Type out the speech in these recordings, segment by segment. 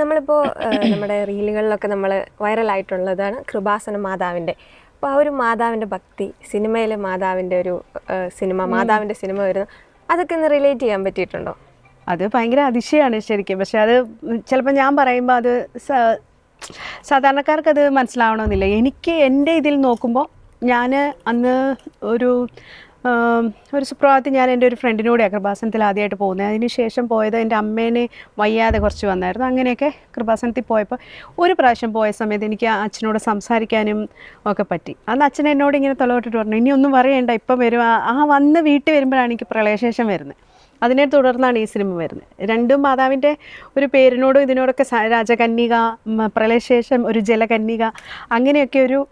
നമ്മളിപ്പോൾ നമ്മുടെ റീലുകളിലൊക്കെ നമ്മൾ വൈറലായിട്ടുള്ളതാണ് കൃപാസന മാതാവിന്റെ. അപ്പോൾ ആ ഒരു മാതാവിന്റെ ഭക്തി സിനിമയിലെ മാതാവിന്റെ ഒരു സിനിമ മാതാവിന്റെ സിനിമ വരുന്നു അതൊക്കെ ഒന്ന് റിലേറ്റ് ചെയ്യാൻ പറ്റിയിട്ടുണ്ടോ? അത് ഭയങ്കര അതിശയമാണ് ശരിക്കും. പക്ഷെ അത് ചിലപ്പോൾ ഞാൻ പറയുമ്പോൾ അത് സാധാരണക്കാർക്ക് അത് മനസ്സിലാവണമെന്നില്ല. എനിക്ക് എന്റെ ഇതിൽ നോക്കുമ്പോൾ ഞാൻ അന്ന് ഒരു ഒരു സുപ്രഭാതത്തിൽ ഞാൻ എന്റെ ഒരു ഫ്രണ്ടിനോട് കൃപാസനത്തിൽ ആദ്യമായിട്ട് പോകുന്നത്. അതിന് ശേഷം പോയത് എന്റെ അമ്മേനെ വയ്യാതെ കുറച്ച് വന്നായിരുന്നു. അങ്ങനെയൊക്കെ കൃപാസനത്തിൽ പോയപ്പോൾ ഒരു പ്രാവശ്യം പോയ സമയത്ത് എനിക്ക് അച്ഛനോട് സംസാരിക്കാനും ഒക്കെ പറ്റി. അന്ന് അച്ഛൻ എന്നോട് ഇങ്ങനെ തലവട്ടിട്ട് പറഞ്ഞു ഇനി ഒന്നും പറയണ്ട ഇപ്പം വരും ആ- വന്ന് വീട്ടിൽ വരുമ്പോഴാണ് എനിക്ക് പ്രളയശേഷം വരുന്നത്. അതിനെ തുടർന്നാണ് ഈ സിനിമ വരുന്നത്. രണ്ടും മാതാവിന്റെ ഒരു പേരിനോടും ഇതിനോടൊക്കെ രാജകന്യക പ്രളയശേഷം ഒരു ജലകന്യക അങ്ങനെയൊക്കെ ഒരു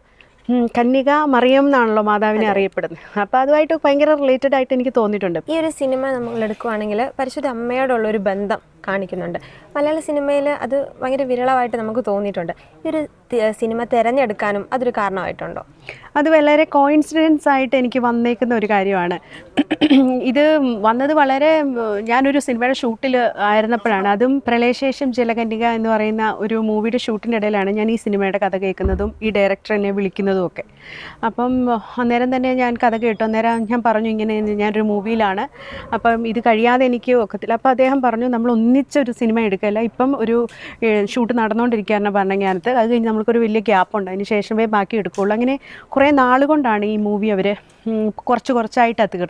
കന്യക മറിയം എന്നാണല്ലോ മാതാവിനെ അറിയപ്പെടുന്നത്. അപ്പൊ അതുമായിട്ട് ഭയങ്കര റിലേറ്റഡ് ആയിട്ട് എനിക്ക് തോന്നിയിട്ടുണ്ട്. ഈ ഒരു സിനിമ നമ്മൾ എടുക്കുവാണെങ്കിൽ പരിശുദ്ധ അമ്മയോടുള്ള ഒരു ബന്ധം കാണിക്കുന്നുണ്ട്. മലയാള സിനിമയിൽ അത് ഭയങ്കര വിരളമായിട്ട് നമുക്ക് തോന്നിയിട്ടുണ്ട്. ഈ ഒരു സിനിമ തിരഞ്ഞെടുക്കാനും അതൊരു കാരണമായിട്ടുണ്ടോ? അത് വളരെ കോയിൻസിഡൻസ് ആയിട്ട് എനിക്ക് വന്നേക്കുന്ന ഒരു കാര്യമാണ്. ഇത് വന്നത് വളരെ ഞാനൊരു സിനിമയുടെ ഷൂട്ടിൽ ആയിരുന്നപ്പോഴാണ്. അതും പ്രളയശേഷം ജലകന്യക എന്ന് പറയുന്ന ഒരു മൂവിയുടെ ഷൂട്ടിന്റെ ഇടയിലാണ് ഞാൻ ഈ സിനിമയുടെ കഥ കേൾക്കുന്നതും ഈ ഡയറക്ടർ എന്നെ വിളിക്കുന്നതും ഒക്കെ. അപ്പം അന്നേരം തന്നെ ഞാൻ കഥ കേട്ടു. അന്നേരം ഞാൻ പറഞ്ഞു ഇങ്ങനെ ഞാനൊരു മൂവിയിലാണ്. അപ്പം ഇത് കഴിയാതെ എനിക്ക് ഒക്കത്തില്ല. അപ്പോൾ അദ്ദേഹം പറഞ്ഞു നമ്മൾ ഒന്നിച്ചൊരു സിനിമ എടുക്കല്ല. ഇപ്പം ഒരു ഷൂട്ട് നടന്നുകൊണ്ടിരിക്കുകയാണ് പറഞ്ഞങ്ങാനത്ത് അത് കഴിഞ്ഞ് നമ്മൾക്കൊരു വലിയ ഗ്യാപ്പ് ഉണ്ട്. അതിന് ശേഷമേ ബാക്കി എടുക്കുകയുള്ളൂ. അങ്ങനെ കുറേ നാളുകൊണ്ടാണ് ഈ മൂവി അവർ കുറച്ച് കുറച്ചായിട്ടാണ് തീർത്തത്